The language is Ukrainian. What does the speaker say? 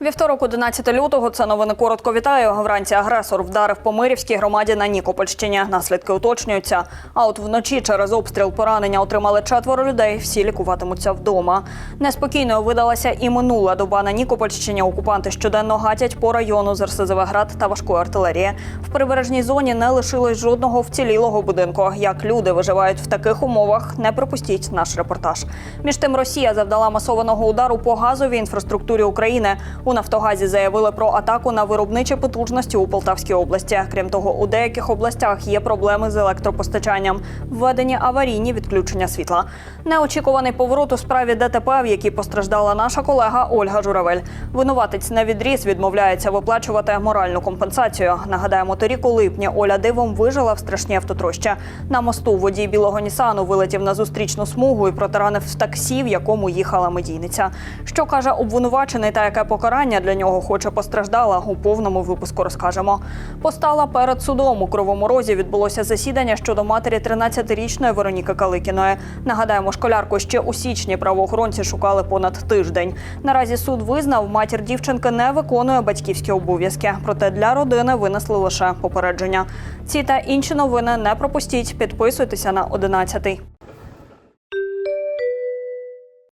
Вівторок, 11 лютого, це новини коротко вітаю. Вранці агресор вдарив по Мирівській громаді на Нікопольщині. Наслідки уточнюються. А от вночі через обстріл поранення отримали четверо людей. Всі лікуватимуться вдома. Неспокійною видалася і минула доба на Нікопольщині. Окупанти щоденно гатять по району з РСЗВ «Град» та важкої артилерії. В прибережній зоні не лишилось жодного вцілілого будинку. Як люди виживають в таких умовах, не пропустіть наш репортаж. Між тим, Росія завдала масованого удару по газовій інфраструктурі України. У Нафтогазі заявили про атаку на виробничі потужності у Полтавській області. Крім того, у деяких областях є проблеми з електропостачанням, введені аварійні відключення світла. Неочікуваний поворот у справі ДТП, в якій постраждала наша колега Ольга Журавель. Винуватець на відріз відмовляється виплачувати моральну компенсацію. Нагадаємо, торік у липні Оля дивом вижила в страшній автотрощі. На мосту водій білого Нісану вилетів на зустрічну смугу і протаранив таксі, в якому їхала медійниця. Що каже обвинувачений та яке покарання для нього хоче постраждала, у повному випуску розкажемо. Постала перед судом у Кривому Розі відбулося засідання щодо матері 13-річної Вероніки Каликіної. Нагадаємо, школярку ще у січні правоохоронці шукали понад тиждень. Наразі суд визнав, матір дівчинки не виконує батьківські обов'язки. Проте для родини винесли лише попередження. Ці та інші новини не пропустіть. Підписуйтеся на 11.